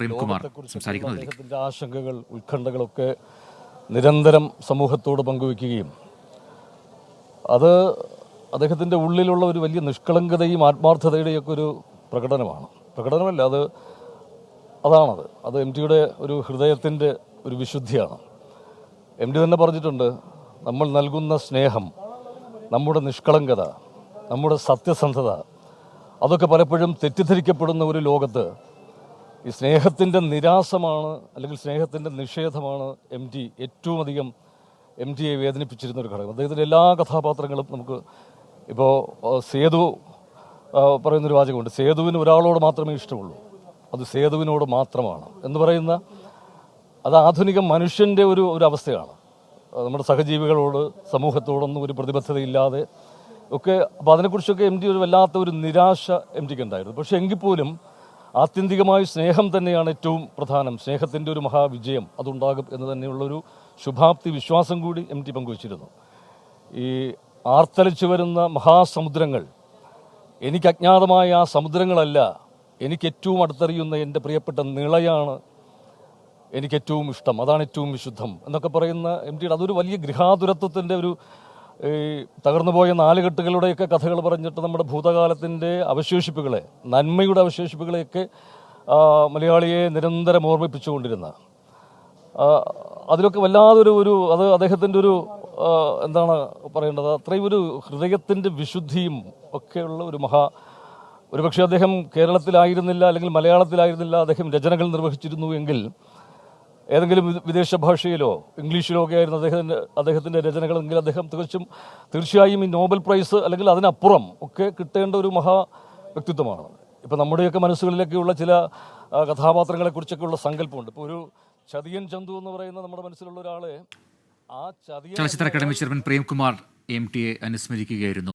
പ്രേംകുമാർ സംസാരിക്കുന്നത് അദ്ദേഹത്തിന്റെ ആശങ്കകൾ ഉത്കണ്ഠകളൊക്കെ നിരന്തരം സമൂഹത്തോട് പങ്കുവെക്കുകയും അത് അദ്ദേഹത്തിന്റെ ഉള്ളിലുള്ള ഒരു വലിയ നിഷ്കളങ്കതയും ആത്മാർത്ഥതയുടെയൊക്കെ ഒരു പ്രകടനമാണ്. പ്രകടനമല്ല അത് അതാണത്. അത് എം ടിയുടെ ഒരു ഹൃദയത്തിന്റെ ഒരു വിശുദ്ധിയാണ്. എം ടി തന്നെ പറഞ്ഞിട്ടുണ്ട് നമ്മൾ നൽകുന്ന സ്നേഹം നമ്മുടെ നിഷ്കളങ്കത നമ്മുടെ സത്യസന്ധത അതൊക്കെ പലപ്പോഴും തെറ്റിദ്ധരിക്കപ്പെടുന്ന ഒരു ലോകത്ത് ഈ സ്നേഹത്തിന്റെ നിരാസമാണ് അല്ലെങ്കിൽ സ്നേഹത്തിന്റെ നിഷേധമാണ് എം ടി ഏറ്റവും അധികം എം ടിയെ വേദനിപ്പിച്ചിരുന്ന ഒരു ഘടകം. അദ്ദേഹത്തിന്റെ എല്ലാ കഥാപാത്രങ്ങളും നമുക്ക് ഇപ്പോൾ സേതു പറയുന്നൊരു വാചകമുണ്ട്. സേതുവിന് ഒരാളോട് മാത്രമേ ഇഷ്ടമുള്ളൂ. അത് സേതുവിനോട് മാത്രമാണ് എന്ന് പറയുന്ന അത് ആധുനിക മനുഷ്യന്റെ ഒരു ഒരു അവസ്ഥയാണ്. നമ്മുടെ സഹജീവികളോട് സമൂഹത്തോടൊന്നും ഒരു പ്രതിബദ്ധതയില്ലാതെ ഒക്കെ അപ്പോൾ അതിനെക്കുറിച്ചൊക്കെ എം ടി ഒരു വല്ലാത്ത ഒരു നിരാശ എം ടിക്ക് ഉണ്ടായിരുന്നു. പക്ഷേ എങ്കിൽ പോലും ആത്യന്തികമായി സ്നേഹം തന്നെയാണ് ഏറ്റവും പ്രധാനം. സ്നേഹത്തിന്റെ ഒരു മഹാവിജയം അതുണ്ടാകും എന്ന് തന്നെയുള്ളൊരു ശുഭാപ്തി വിശ്വാസം കൂടി എം ടി പങ്കുവച്ചിരുന്നു. ഈ ആർത്തലിച്ചു വരുന്ന മഹാസമുദ്രങ്ങൾ എനിക്ക് അജ്ഞാതമായ ആ സമുദ്രങ്ങളല്ല എനിക്ക് ഏറ്റവും അടുത്തറിയുന്ന എന്റെ പ്രിയപ്പെട്ട നിളയാണ് എനിക്ക് ഏറ്റവും ഇഷ്ടം അതാണ് ഏറ്റവും വിശുദ്ധം എന്നൊക്കെ പറയുന്ന എം ടിയുടെ അതൊരു വലിയ ഗൃഹാതുരത്വത്തിന്റെ ഒരു ഈ തകർന്നുപോയ നാലുകെട്ടുകളുടെയൊക്കെ കഥകൾ പറഞ്ഞിട്ട് നമ്മുടെ ഭൂതകാലത്തിന്റെ അവശേഷിപ്പുകളെ നന്മയുടെ അവശേഷിപ്പുകളെയൊക്കെ മലയാളിയെ നിരന്തരം ഓർമ്മിപ്പിച്ചുകൊണ്ടിരുന്ന അതിലൊക്കെ വല്ലാതൊരു ഒരു അത് അദ്ദേഹത്തിന്റെ ഒരു എന്താണ് പറയേണ്ടത്? അത്രയും ഒരു ഹൃദയത്തിന്റെ വിശുദ്ധിയും ഒക്കെയുള്ള ഒരു മഹാ ഒരുപക്ഷെ അദ്ദേഹം കേരളത്തിലായിരുന്നില്ല അല്ലെങ്കിൽ മലയാളത്തിലായിരുന്നില്ല അദ്ദേഹം രചനകൾ നിർവഹിച്ചിരുന്നു എങ്കിൽ ഏതെങ്കിലും വിദേശ ഭാഷയിലോ ഇംഗ്ലീഷിലോ ഒക്കെ ആയിരുന്നു അദ്ദേഹത്തിന്റെ അദ്ദേഹത്തിന്റെ രചനകളെങ്കിൽ അദ്ദേഹം തികച്ചും തീർച്ചയായും ഈ നോബൽ പ്രൈസ് അല്ലെങ്കിൽ അതിനപ്പുറം ഒക്കെ കിട്ടേണ്ട ഒരു മഹാ വ്യക്തിത്വമാണ്. ഇപ്പം നമ്മുടെയൊക്കെ മനസ്സുകളിലൊക്കെയുള്ള ചില കഥാപാത്രങ്ങളെക്കുറിച്ചൊക്കെയുള്ള സങ്കല്പമുണ്ട്. ഇപ്പോൾ ഒരു ചതിയൻ ചന്തു എന്ന് പറയുന്ന നമ്മുടെ മനസ്സിലുള്ള ഒരാളെ ആ ചതിയൻ ചലച്ചിത്ര academy chairman Premkumar M T എ അനുസ്മരിക്കുകയായിരുന്നു.